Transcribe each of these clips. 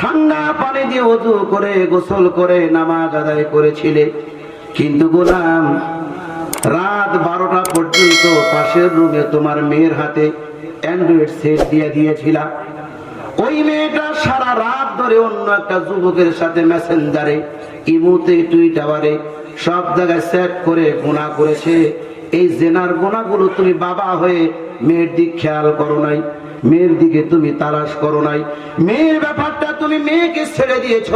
ঠান্ডা পানি দিয়ে অজু করে, গোসল করে, নামাজ আদায় করেছিলে। কিন্তু গোলাম, রাত বারোটা পর্যন্ত পাশের রুমে তোমার মেয়ের হাতে অ্যান্ড্রয়েড সেট দিয়ে দিয়েছিলা ওই মেয়েটা সারা রাত ধরে অন্য একটা যুবকের সাথে মেসেঞ্জারে, ইমুতে টুইটারে সব জায়গায় সেট করে গুণা করেছে। এই জেনার গুণাগুলো তুমি বাবা হয়ে মেয়ের দিক খেয়াল করো নাই। মেয়ের দিকে তুমি তালাশ করো নাই। মেয়ের ব্যাপারটা তুমি মেয়েকে ছেড়ে দিয়েছ।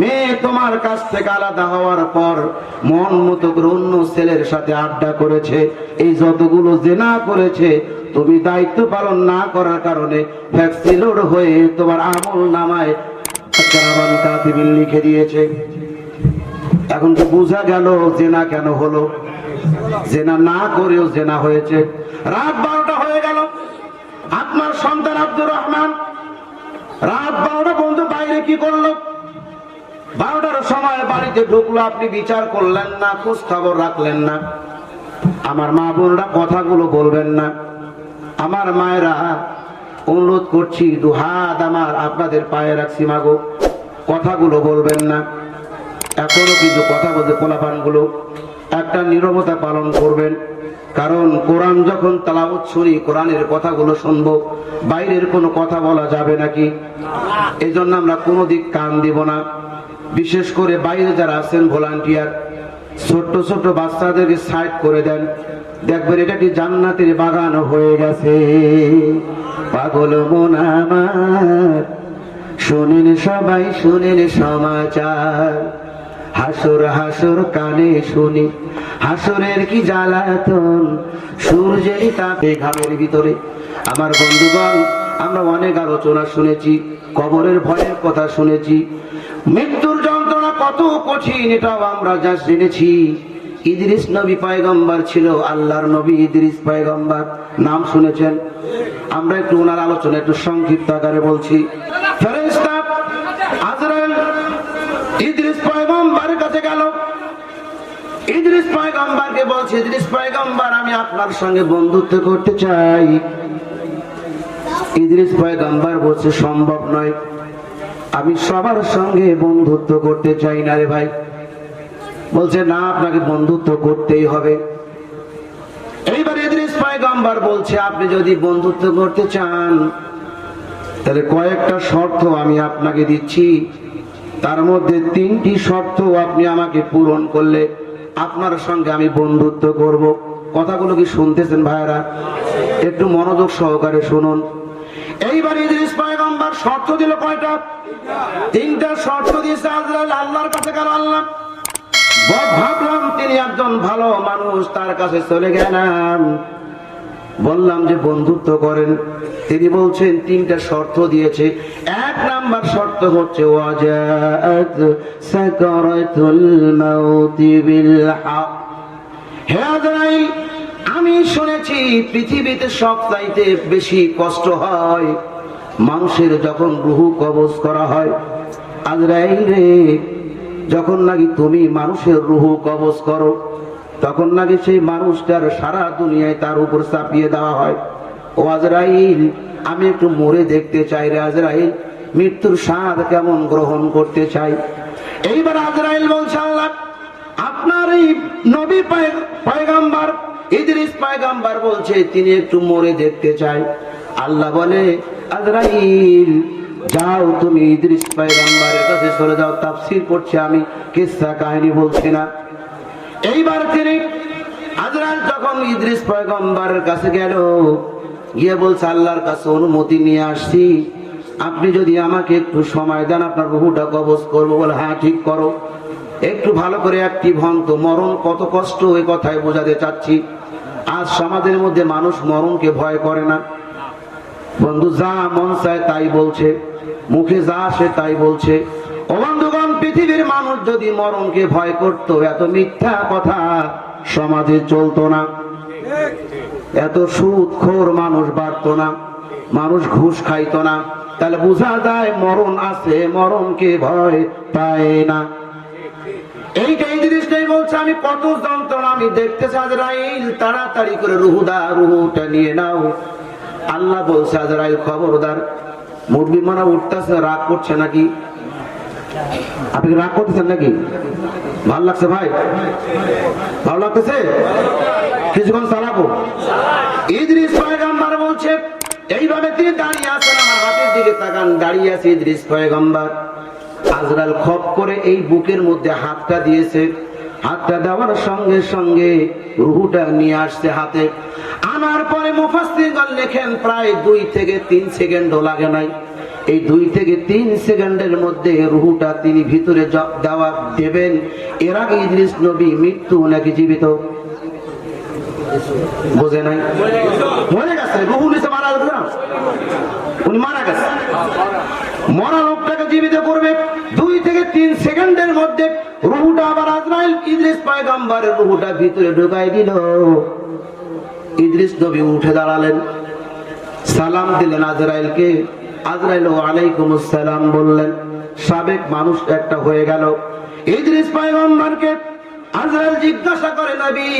মেয়ে তোমার কাছ থেকে আলাদা হওয়ার পর মন মতো অন্য ছেলের সাথে আড্ডা করেছে। এই যতগুলো জেনা করেছে, তুমি দায়িত্ব পালন না করার কারণে ভ্যাকসিলোড হয়ে তোমার আমল নামায় লিখে দিয়েছে। এখন তো বোঝা গেল জেনা কেন হলো। জেনা না করেও জেনা হয়েছে। রাত বারোটা আপনার সন্তান আব্দুর রহমান রাত বারোটা বন্ধু বাইরে কি করল? বারোটার সময় বাড়িতে ঢুকলো, আপনি বিচার করলেন না খোঁজ খবর রাখলেন না। আমার মা বোনরা কথাগুলো বলবেন না। আমার মায়েরা অনুরোধ করছি, দুহাত আমার আপনাদের পায়ে রাখছি মাগো, কথাগুলো বলবেন না। এখনও কিন্তু কথা বলতে পোলাপানগুলো একটা নীরবতা পালন করবেন। কারণ কোরআন যখন তালাবত শুনি, কোরআনের কথাগুলো শুনব, বাইরের কোনো কথা বলা যাবে নাকি? এই জন্য আমরা কোনো দিক কান দিব না। বিশেষ করে বাইরে যারা আছেন, ভলান্টিয়ার, ছোট্ট ছোট্ট বাচ্চাদেরকে সাইড করে দেন। দেখবেন এটা কি জান্নাতের বাগান হয়ে গেছে। পাগল মন আমার, শুনেন সবাই, শুনেন সমাচার। হাসুর হাসুর কানে শুনি। হাসুরের কি জ্বালাতন? সূর্যেরই তাপে ঘামের ভিতরে। আমার বন্ধুগণ, আমরা অনেক আলোচনা শুনেছি, কবরের ভয়ের কথা শুনেছি। মৃত্যুর যন্ত্রণা কত কঠিন, এটাও আমরা যা জেনেছি। ইদ্রিস নবী পয়গম্বর ছিল আল্লাহর নবী ইদ্রিস পয়গম্বর। নাম শুনেছেন? আমরা একটু ওনার আলোচনা একটু সংক্ষিপ্ত আকারে বলছি। ইদ্রিস পয়গম্বরের কাছে গেল। ইদ্রিস পয়গম্বরকে বলছে, ইদ্রিস পয়গম্বর, আমি আপনার সঙ্গে বন্ধুত্ব করতে চাই। ইদ্রিস পয়গম্বর বলছে, সম্ভব নয়। আমি সবার সঙ্গে বন্ধুত্ব করতে চাই না রে ভাই। বলছে, না, আপনাকে বন্ধুত্ব করতেই হবে। এইবার ইদ্রিস পয়গম্বর বলছে, আপনি যদি বন্ধুত্ব করতে চান, তাহলে কয়েকটা শর্ত আমি আপনাকে দিচ্ছি। তার মধ্যে তিনটি শর্ত আপনি আমাকে পূরণ করলে আপনার সঙ্গে আমি বন্ধুত্ব করব। কথাগুলো কি শুনতেছেন ভাইরা একটু মনোযোগ সহকারে শুনুন। এইবার ইদ্রিস পয়গম্বর শর্ত দিল কয়টা? তিনটা শর্ত দিয়েছে আজরাইল আল্লাহর কাছে গেল আল্লাহ। ভাবলাম তিনি একজন ভালো মানুষ, তার কাছে চলে গেলাম। বললাম যে বন্ধুত্ব করেন। তিনি বলছেন, তিনটা শর্ত দিয়েছে। এক নাম্বার শর্ত হচ্ছে আমি শুনেছি পৃথিবীতে সবচাইতে বেশি কষ্ট হয় মানুষের যখন রুহু কবজ করা হয়। আজরাইল রে, যখন নাকি তুমি মানুষের রুহু কবজ করো তখন নাকি সেই মানুষটার সারা দুনিয়ায় তার উপর চাপিয়ে দেওয়া হয়। ও আজরাইল, আমি একটু মরে দেখতে চাই রে আজরাইল, মৃত্যুর স্বাদ কেমন গ্রহণ করতে চাই? এইবার আজরাইল বলছে, আল্লাহ, আপনার এই নবী পায়- পয়গাম্বার, ইদ্রিস পায়গাম্বার বলছে, তিনি একটু মরে দেখতে চাই। আল্লাহ বলে, আজরাইল, যাও তুমি ইদ্রিস পায়গাম্বারের কাছে চলে যাও, তাফসির করছে আমি কিসসা কাহিনী বলছি না। এইবার তিনি আজরাইল যখন ইদ্রিস পয়গম্বরের কাছে গেল। গিয়ে বলছে, আল্লাহর কাছে অনুমতি নিয়ে আসছি। আপনি যদি আমাকে একটু সময় দেন, আপনার বহুটা কবজ করব বলে হ্যাঁ ঠিক করো। একটু ভালো করে একটি হন তো মরণ, কত কষ্ট ওই কথায় বোঝাতে চাচ্ছি। আজ সমাজের মধ্যে মানুষ মরণকে ভয় করে না। বন্ধু, যা মন চায় তাই বলছে, মুখে যা আসে তাই বলছে। ও পৃথিবীর মানুষ যদি মরণকে ভয় করত, এত মিথ্যা কথা সমাজে চলতো না। এত সুদখোর মানুষ বাড়তো না, মানুষ ঘুষ খাইতো না। তাহলে বোঝা যায় মরণ আছে, মরণকে ভয় পায় না। এইটাই জিনিসটাই বলছে, আমি কত যন্ত্রণা, আমি দেখতে আজরাইল, তাড়াতাড়ি করে রুহুদা রুহুটা নিয়ে নাও। আল্লাহ বলছে, আজরাইল খবরদার মুরগি মানে উঠতেছে, রাগ করছে নাকি? আপনি রাগ করতেছেন নাকি? ভালো লাগছে ভাই? ভালো লাগতেছে? কিছুক্ষণ চালাবো। ইদ্রিস পয়গাম্বার বলছে, এইভাবে তিনি দাঁড়িয়ে আছেন আমার হাতের দিকে, তাকান, দাঁড়িয়ে আছে ইদ্রিস পয়গাম্বার। আজরাল খপ করে এই বুকের মধ্যে হাতটা দিয়েছে। হাতটা দেওয়ার সঙ্গে সঙ্গে রুহুটা নিয়ে আসছে হাতে। আনার পরে মুফাসসিরগণ লেখেন, প্রায় দুই থেকে তিন সেকেন্ডও লাগে নাই। এই দুই থেকে তিন সেকেন্ডের মধ্যে রুহুটা তিনি ভিতরে দেওয়া দেবেন। এর আগে ইদ্রিস নবী মৃত্যু নাকি জীবিত? বোঝে নাই? মরে গেছে। রুহু নিচে মারা গেছে না? উনি মারা গেছে। মরা লোকটাকে জীবিত করবে। দুই থেকে তিন সেকেন্ডের মধ্যে রুহুটা আবার আজরাইল ইদ্রিস পয়গাম্বারের রুহুটা ভিতরে ঢুকাই দিল। ইদ্রিস নবী উঠে দাঁড়ালেন। সালাম দিলেন আজরাইলকে। আজরাইল আলাইকুম সালাম বললেন, সাবেক মানুষ একটা হয়ে গেল। ইদ্রিস পয়গম্বরকে আজরাইল জিজ্ঞাসা করে, নবী,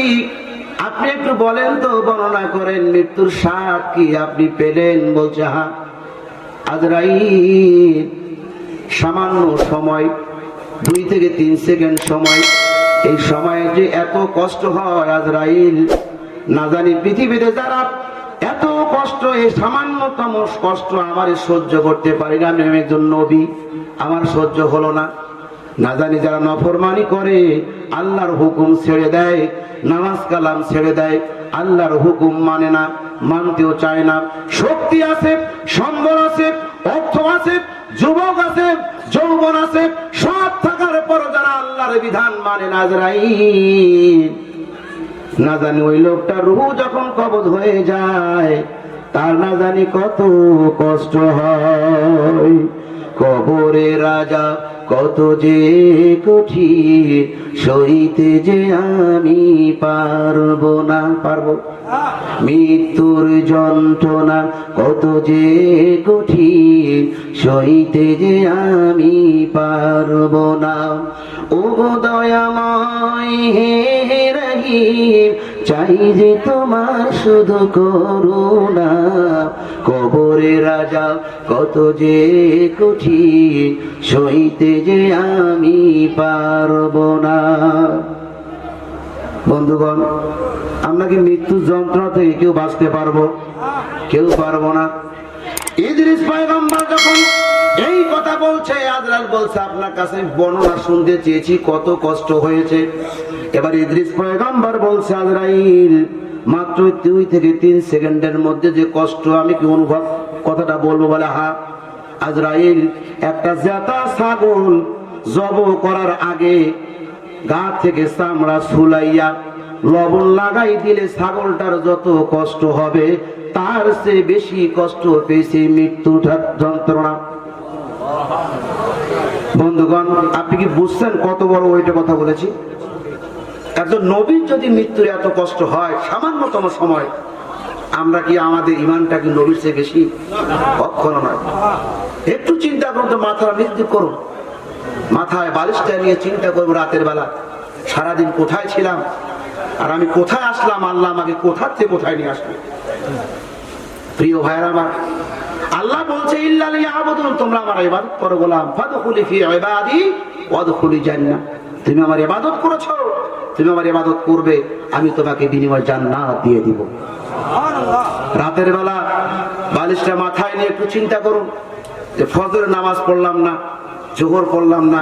আপনি একটু বলেন তো, বর্ণনা করেন, মৃত্যুর স্বাদ কি আপনি পেলেন? বলছে, হা, আজরাইল, সামান্য সময়, দুই থেকে তিন সেকেন্ড সময়, এই সময়ে যে এত কষ্ট হয় আজরাইল, না জানি পৃথিবীতে যারা এত কষ্ট, এই সামান্যতম কষ্ট আমার সহ্য করতে পারি না আমি একজন নবী। আমার সহ্য হলো না। না জানি যারা নফরমানি করে, আল্লাহর হুকুম ছেড়ে দেয়, নামাজ কালাম ছেড়ে দেয়, আল্লাহর হুকুম মানে না, মানতেও চায় না। শক্তি আছে, সম্বল আছে, অর্থ আছে, যুবক আছে, যৌবন আছে, সব থাকার পর যারা আল্লাহর বিধান মানে না, আজরাইল। না জানি ওই লোকটা রুহু যখন কবজ হয়ে যায়, তার না জানি কত কষ্ট হয়। কবরে রাজা কত যে কঠিন সইতে যে আমি পারব না, পারব? মৃত্যুর যন্ত্রণা কত যে কঠিন সইতে যে আমি পারব না। ও দয়াময় হে রহিম চাই যে তোমার শুধু করুণা। কবরে রাজা কত যে কঠিন, সইতে যে আমি পারব না। বন্ধুগণ, আমরা কি মৃত্যুর যন্ত্রণা থেকে কেউ বাঁচতে পারব? কেউ পারব না। ইদ্রিস পয়গম্বর যখন এই কথা বলছে আজরাল বলছে, আপনার কাছে বর্ণনা শুনতে চেয়েছি, কত কষ্ট হয়েছে। এবার ইদ্রিস পয়গম্বর বলছে, আজরাইল, মাত্র দুই থেকে তিন সেকেন্ডের মধ্যে যে কষ্ট আমি কি অনুভব, কথাটা বলব বলে, হা, আজরাইল, একটা জেতা ছাগল জব করার আগে গা থেকে চামড়া সুলাইয়া লবণ লাগাই দিলে ছাগলটার যত কষ্ট হবে, তার চেয়ে বেশি কষ্ট পেয়েছে মৃত্যুটার যন্ত্রণা। বন্ধুগণ, আপনি কি বুঝছেন কত বড় ওইটা কথা বলেছি? একজন নবীর যদি মৃত্যুর এত কষ্ট হয়, সামান্যতম সময়, আমরা কি আমাদের ইমানটা কি নবীর চেয়ে বেশি? কখনো নয়। একটু চিন্তা করুন তো, মাথার মৃত্যু করুন। মাথায় বালিশটা নিয়ে চিন্তা করব রাতের বেলা, সারাদিন কোথায় ছিলাম? আর আমি কোথায় আসলাম? আল্লাহ আমাকে কোথার থেকে কোথায় নিয়ে আসবে? প্রিয় ভাইয়ের আমার, আল্লাহ বলছে তোমরা আমার ইবাদত করো তুমি আমার ইবাদত করেছ। তুমি আমার ইবাদত করবে আমি তোমাকে বিনিময় জান্নাত দিয়ে দিব। রাতের বেলা বালিশটা মাথায় নিয়ে একটু চিন্তা করুন। যে ফজরের নামাজ পড়লাম না জোহর পড়লাম না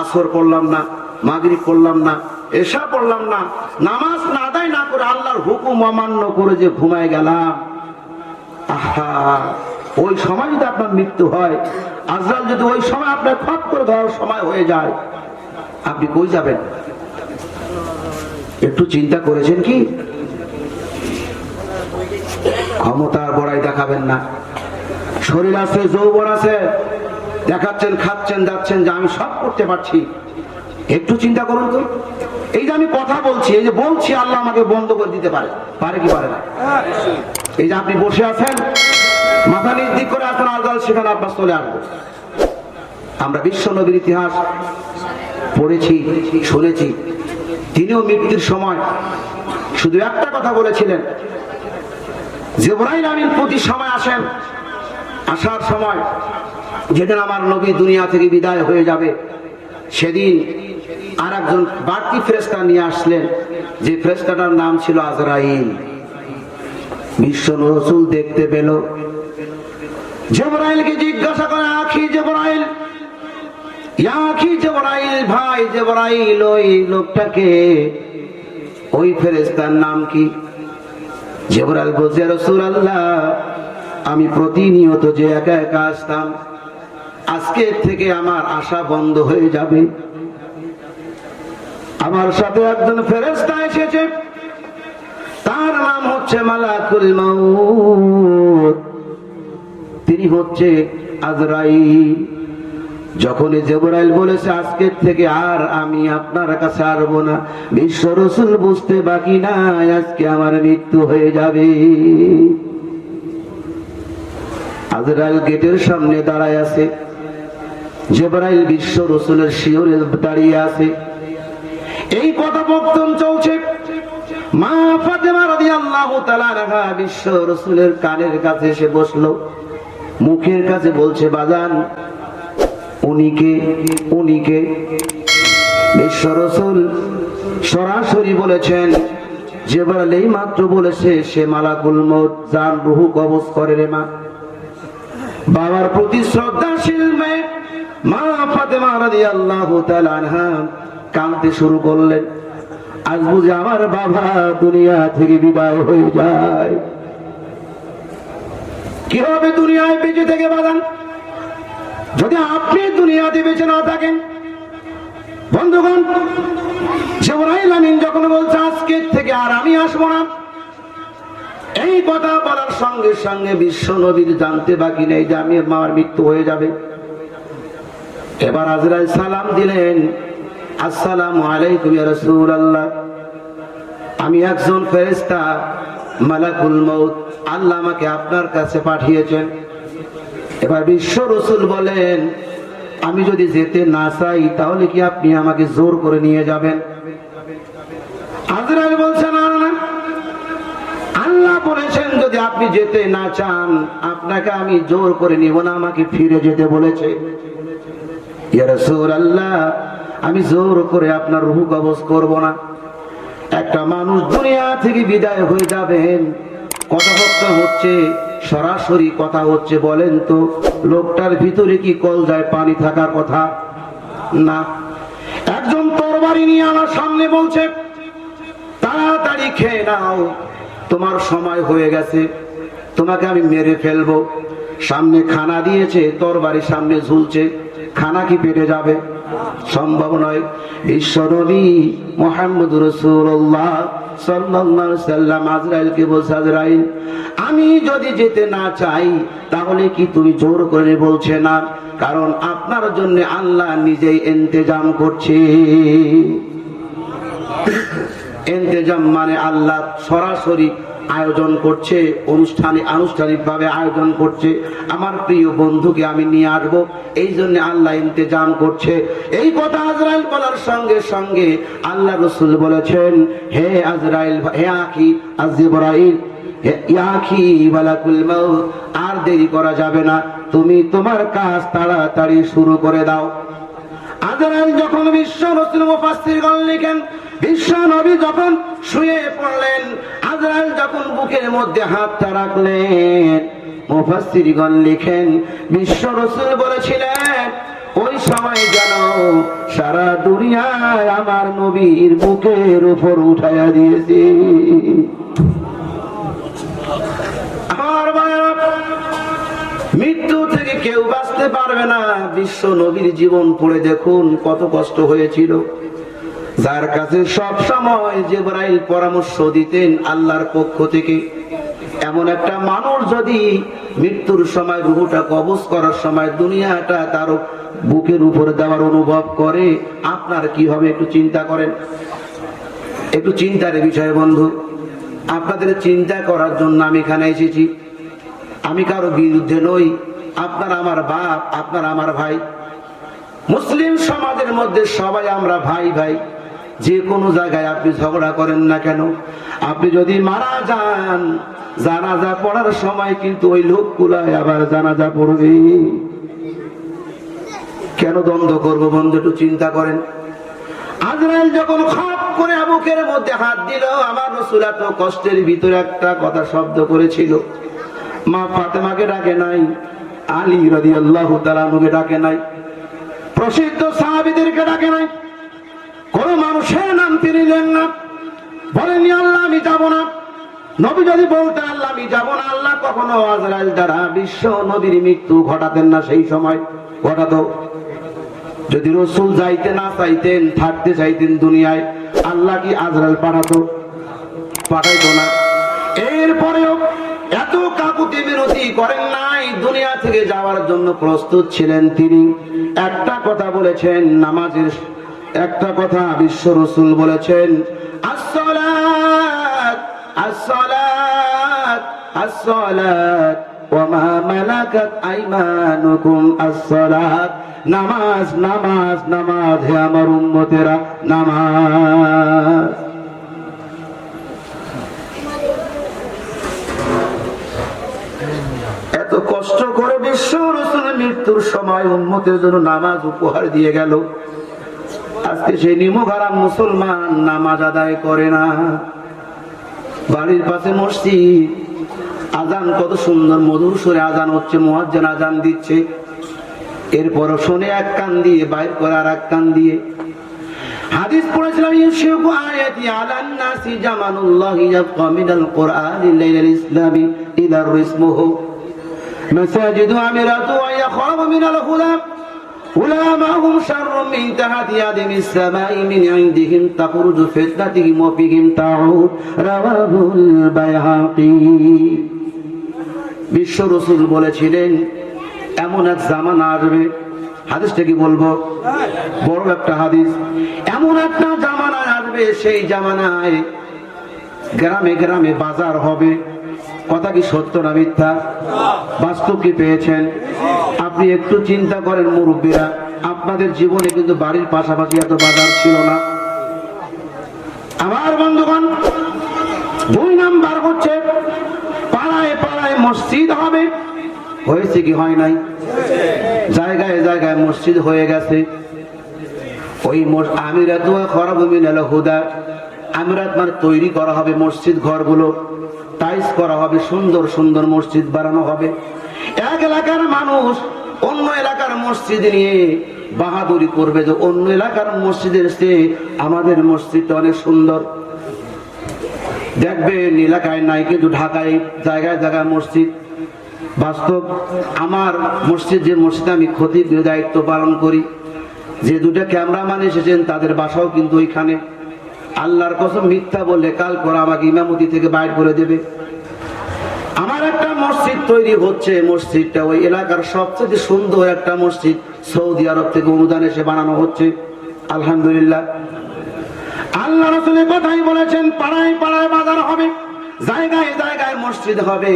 আসর পড়লাম না মাগরিব পড়লাম না এসা পড়লাম না নামাজ না আদায় না করে আল্লাহর হুকুম অমান্য করে যে ঘুমায় গেলাম। আহা ওই সময় যদি আপনার মৃত্যু হয় আজরাল যদি ওই সময় আপনার খপ করে ধরার সময় হয়ে যায় আপনি কই যাবেন? একটু চিন্তা করেছেন কি? ক্ষমতার বড়াই দেখাবেন না। শরীর আছে, যৌবন আছে। দেখাচ্ছেন, খাচ্ছেন, যাচ্ছেন, যে আমি সব করতে পারছি। একটু চিন্তা করুন তো। এই যে আমি কথা বলছি, এই যে বলছি, আল্লাহ আমাকে বন্ধ করে দিতে পারে। পারে কি পারে না? এই যে আপনি বসে আছেন, মাথা নিচ দিক করে আছেন আলগাল, সেখানে আব্বাস চলে আসব। আমরা বিশ্ব নবীর ইতিহাস পড়েছি, শুনেছি। তিনিও মৃত্যুর সময় শুধু একটা কথা বলেছিলেন, জেবরাইল আমিন প্রতি সময় আসেন, আসার সময় যেদিন আমার নবী দুনিয়া থেকে বিদায় হয়ে যাবে, সেদিন আর একজন বাড়তি ফেরেস্তা নিয়ে আসলেন, যে ফেরেস্তাটার নাম ছিল আজরাইল। বিশ্ব রসুল দেখতে পেল। জবরাইলকে জিজ্ঞাসা করে, আখি জবরাইল ভাই ওই ফেরেস্তার নাম কি? আল্লাহ আমি প্রতিনিয়ত যে একা একা আসতাম, আজকে থেকে আমার আশা বন্ধ হয়ে যাবে। আমার সাথে একজন ফেরেস্তা এসেছে, তার নাম হচ্ছে মালাকুল মাউত। তিনি হচ্ছে আজরাইল। যখন জেবরাইল বলেছে, আজকের থেকে আর আমি আপনার কাছে আসব না। বিশ্ব রসুল বুঝতে বাকি নাই, আজকে আমার মৃত্যু হয়ে যাবে। আজরাইল গেটের সামনে দাঁড়ায় আছে। জেবরাইল বিশ্ব রসুলের শিওরে দাঁড়িয়ে আছে। এই কথোপকথন চলছে। মা ফাতেমা রাদিয়াল্লাহু তাআলা আনহা বিশ্ব রসুলের কানের কাছে এসে বসল। মুখের কাছে বলছে, বাজান উনিকে উনিকে। বিশ্ব রসুল সরাসরি বলেছেন যে এই মাত্র বলেছে, সে মালাকুল মত যান রুহু কবজ করে রে মা। বাবার প্রতি শ্রদ্ধাশীল মেয়ে মা ফাতেমা রাদিয়াল্লাহু তাআলা আনহা কাঁদতে শুরু করলেন। আজ বুঝে আমার বাবা দুনিয়া থেকে বিদায় হয়ে যায়। কি হবে দুনিয়ায় বেঁচে থেকে বাদান যদি আপনি দুনিয়াতে বেঁচে না থাকেন, বন্ধুগণ, জিবরাইল আমিন যখন বলছে, আজকে থেকে আর আমি আসব না, এই কথা বলার সঙ্গে সঙ্গে বিশ্ব নবীর জানতে বাকি নেই যে আমি মার মৃত্যু হয়ে যাবে। এবার আজরাই সালাম দিলেন, আসসালামু আলাইকুম রসুল আল্লাহ আমি একজন ফেরেশতা, মালাকুল মউত, আল্লাহ আমাকে আপনার কাছে পাঠিয়েছেন। এবার বিশ্ব রসুল বলেন, আমি যদি যেতে না চাই, তাহলে কি আপনি আমাকে জোর করে নিয়ে যাবেন? আজরাইল বলছে না আল্লাহ বলেছেন, যদি আপনি যেতে না চান, আপনাকে আমি জোর করে নিব না, আমাকে ফিরে যেতে বলেছে। রাসূলুল্লাহ, আমি জোর করে আপনার রুহু কবজ করব না। একটা মানুষ দুনিয়া থেকে বিদায় হয়ে যাবেন, কথাবার্তা হচ্ছে সরাসরি কথা হচ্ছে বলেন তো, লোকটার ভিতরে কি কল যায় পানি থাকার কথা? না। একজন তরবারি নিয়ে আমার সামনে বলছে, তাড়াতাড়ি খেয়ে নাও, তোমার সময় হয়ে গেছে, তোমাকে আমি মেরে ফেলব। সামনে খানা দিয়েছে তরবারি সামনে ঝুলছে, খানা কি পেটে যাবে? সম্ভব নয়। ঈশ্বরী মোহাম্মদ রসুল্লাহ সাল্লাম আজরাইলকে বলছে আমি যদি যেতে না চাই, তাহলে কি তুমি জোর করে বলছে না? কারণ আপনার জন্য আল্লাহ নিজেই ইন্তেজাম করছে। ইন্তেজাম মানে আল্লাহ সরাসরি আয়োজন করছে, অনুষ্ঠানে আনুষ্ঠানিকভাবে আয়োজন করছে। আমার প্রিয় বন্ধুকে আমি নিয়ে আসব। এই জন্য আল্লাহ ইন্তেজাম করছে। এই কথা আজরাইল বলার সঙ্গে সঙ্গে আল্লাহ রসুল বলেছেন, হে আজরাইল, হে আখি আজিবরাইল আর দেরি করা যাবে না। তুমি তোমার কাজ তাড়াতাড়ি শুরু করে দাও। আজরাইল যখন বিশ্ব রসুল মুফাসসিরগণ লিখেন, বিশ্ব নবী যখন শুয়ে পড়লেন আজরাইল যখন বুকের মধ্যে হাতটা রাখলেন, মুফাসসিরগণ লিখেন, বিশ্ব রসুল বলেছিলেন, ওই সময় যেন সারা দুনিয়ায় আমার নবীর বুকের উপর উঠাইয়া দিয়েছি। আমার মৃত্যু থেকে কেউ বাঁচতে পারবে না। বিশ্ব নবীর জীবন পড়ে দেখুন কত কষ্ট হয়েছিল। যার কাছে সব সময় জেবরাইল পরামর্শ দিতেন আল্লাহর পক্ষ থেকে, এমন একটা মানুষ যদি মৃত্যুর সময় রুহুটা কবজ করার সময় দুনিয়াটা তার বুকের উপরে দেওয়ার অনুভব করে, আপনার কি হবে একটু চিন্তা করেন। একটু চিন্তার বিষয় বন্ধু, আপনাদের চিন্তা করার জন্য আমি এখানে এসেছি। আমি কারও বিরুদ্ধে নই, আপনার আমার বাপ, আপনার আমার ভাই। মুসলিম সমাজের মধ্যে সবাই আমরা ভাই ভাই। যে কোনো জায়গায় আপনি ঝগড়া করেন না কেন? আপনি যদি মারা যান, জানাজা পড়ার সময় কিন্তু ওই লোকগুলাই আবার জানাজা পড়বে। কেন দ্বন্দ্ব করব বন্ধু, একটু চিন্তা করেন। আজরাইল যখন খপ করে বুকের মধ্যে হাত দিল, আমার রসুল এত কষ্টের ভিতরে একটা কথা শব্দ করেছিল। মা ফাতেমাকে ডাকে নাই, আলী রদি আল্লাহ তালানুকে ডাকে নাই, প্রসিদ্ধ সাহাবিদেরকে ডাকে নাই। কোন মানুষের নাম তিনি নেন না। বলেননি, আল্লাহ, আমি যাব না। নবী যদি বলতে, আল্লাহ, আমি যাব না। আল্লাহ কখনো আজরাইল দ্বারা বিশ্ব নবীর মৃত্যু ঘটাতেন না সেই সময়। ঘটাতো। যদি রসুল যাইতে না চাইতেন, থাকতে চাইতেন দুনিয়ায়, আল্লাহ কি আজরাইল পাঠাতো? পাঠাইতো না। এরপরেও এত কাকুতি বিরতি করেন নাই, দুনিয়া থেকে যাওয়ার জন্য প্রস্তুত ছিলেন তিনি। একটা কথা বলেছেন, নামাজের একটা কথা বিশ্ব রসুল বলেছেন, আসসালাত নামাজ নামাজ নামাজ, হে আমার উম্মতেরা, নামাজ। এত কষ্ট করে বিশ্ব রসুলের মৃত্যুর সময় উন্মতের জন্য নামাজ উপহার দিয়ে গেল। আজকে সেই নিমুখারাম মুসলমান নামাজ আদায় করে না। বাড়ির পাশে মসজিদ, আজান কত সুন্দর, মধুর সুরে আজান হচ্ছে মহাজন আজান দিচ্ছে। এরপর শোনে এক কান দিয়ে, বাইর করে আর এক কান দিয়ে। হাদিস পড়েছিলাম ইউসুফ আয়াতি আলান নাসি জামানুল্লাহ ইয়া মিনাল কোরআন লাইলাল ইসলামি ইলা রিসমুহু। মাসাজিদু আমিরাতু ওয়া ইয়াখাফু মিনাল খুলাফ علماءهم شر من تحت يدهم السماء من عندهم تخرج فتنتهم وفيهم تعود رواه البيهقي বিশ্ব রসুল বলেছিলেন এমন এক জামানা আসবে হাদিসটা কি বলবো বড় একটা হাদিস এমন একটা জামানায় আসবে সেই জামানায় গ্রামে গ্রামে বাজার হবে কথা কি সত্য না মিথ্যা? বাস্তব কি পেয়েছেন? আপনি একটু চিন্তা করেন মুরব্বীরা, আপনাদের জীবনে কিন্তু বাড়ির পাশাপাশি এত বাজার ছিল না। আমার বন্ধুগণ, দুই নাম্বার হচ্ছে, পাড়ায় পাড়ায় মসজিদ হবে। হয়েছে কি হয় নাই? জায়গায় জায়গায় মসজিদ হয়ে গেছে। ওই আমিরাত খরাব মিনাল হুদা, আমিরাত মানে তৈরি করা হবে মসজিদ ঘরগুলো। টাইস করা হবে, সুন্দর সুন্দর মসজিদ বানানো হবে। এক এলাকার মানুষ অন্য এলাকার মসজিদ নিয়ে বাহাদুরি করবে যে অন্য এলাকার মসজিদের চেয়ে আমাদের মসজিদটা অনেক সুন্দর। দেখবেন এলাকায় নাই, কিন্তু ঢাকায় জায়গায় জায়গায় মসজিদ। বাস্তব, আমার মসজিদ, যে মসজিদে আমি ক্ষতির দায়িত্ব পালন করি, যে দুটো ক্যামেরাম্যান এসেছেন, তাদের বাসাও কিন্তু ওইখানে। আল্লাহর কসম মিথ্যা বললে কাল পর আমাকে ইমামতি থেকে বাইর করে দেবে। আমার একটা মসজিদ তৈরি হচ্ছে মসজিদটা ওই এলাকার সবচেয়ে সুন্দর একটা মসজিদ, সৌদি আরব থেকে অনুদান এসে বানানো হচ্ছে। আলহামদুলিল্লাহ। আল্লাহ রসুলের কথাই বলেছেন, পাড়ায় পাড়ায় বাজার হবে, জায়গায় জায়গায় মসজিদ হবে।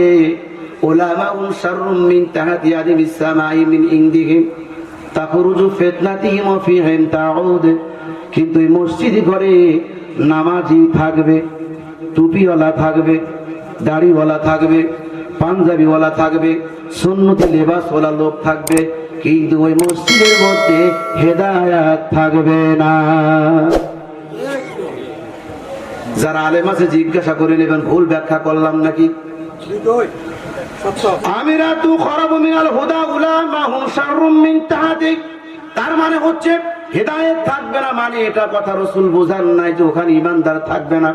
মিন কিন্তু এই মসজিদ ঘরে নামাজি থাকবে, টুপিওয়ালা থাকবে, দাড়িওয়ালা থাকবে, পাঞ্জাবিওয়ালা থাকবে, সুন্নতি লেবাসওয়ালা লোক থাকবে, কিন্তু ওই মসজিদের মধ্যে হেদায়াত থাকবে না। যারা আলেম আছে, জিজ্ঞাসা করে নেবেন, ভুল ব্যাখ্যা করলাম নাকি? আমিরা হুদা তার মানে হচ্ছে হেদায়েত থাকবে না মানে এটা কথা রসুল বোঝান নাই যে ওখানে ইমানদার থাকবে না।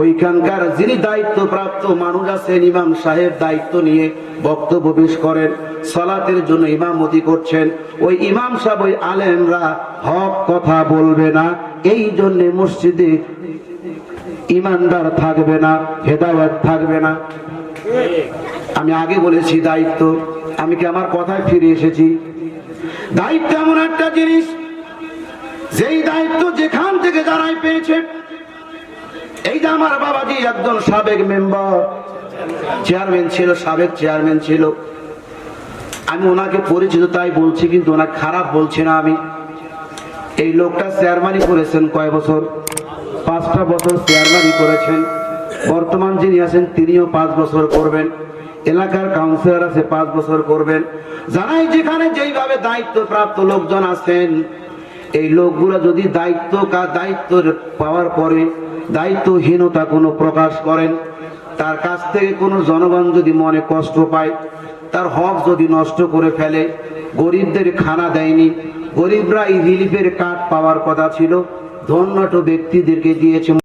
ওইখানকার যিনি দায়িত্ব প্রাপ্ত মানুষ আছেন, ইমাম সাহেব দায়িত্ব নিয়ে বক্তব্য পেশ করেন, সলাতের জন্য ইমামতি করছেন। ওই ইমাম সাহেব, ওই আলেমরা হক কথা বলবে না, এই জন্য মসজিদে ইমানদার থাকবে না, হেদায়ত থাকবে না। আমি আগে বলেছি দায়িত্ব। আমি কি আমার কথায় ফিরে এসেছি? দায়িত্ব এমন একটা জিনিস, যেই দায়িত্ব যেখান থেকে যারাই পেয়েছে, এই যে আমার বাবাজি একজন সাবেক মেম্বার, চেয়ারম্যান ছিল, সাবেক চেয়ারম্যান ছিল। আমি ওনাকে পরিচিত, তাই বলছি, কিন্তু ওনার খারাপ বলছি না আমি। এই লোকটা চেয়ারম্যানই করেছেন কয় বছর? পাঁচটা বছর চেয়ারম্যানই করেছেন। বর্তমান যিনি আছেন, তিনিও পাঁচ বছর করবেন। এলাকার কাউন্সিলর আছে, পাঁচ বছর করবেন। জানাই যেখানে যেইভাবে দায়িত্ব প্রাপ্ত লোকজন আছেন, এই লোকগুলো যদি দায়িত্ব কা দায়িত্ব পাওয়ার পরে দায়িত্বহীনতা কোনো প্রকাশ করেন, তার কাছ থেকে কোনো জনগণ যদি মনে কষ্ট পায়, তার হক যদি নষ্ট করে ফেলে, গরিবদের খানা দেয়নি, গরিবরা এই রিলিফের কার্ড পাওয়ার কথা ছিল ধন্যট ব্যক্তিদেরকে দিয়েছে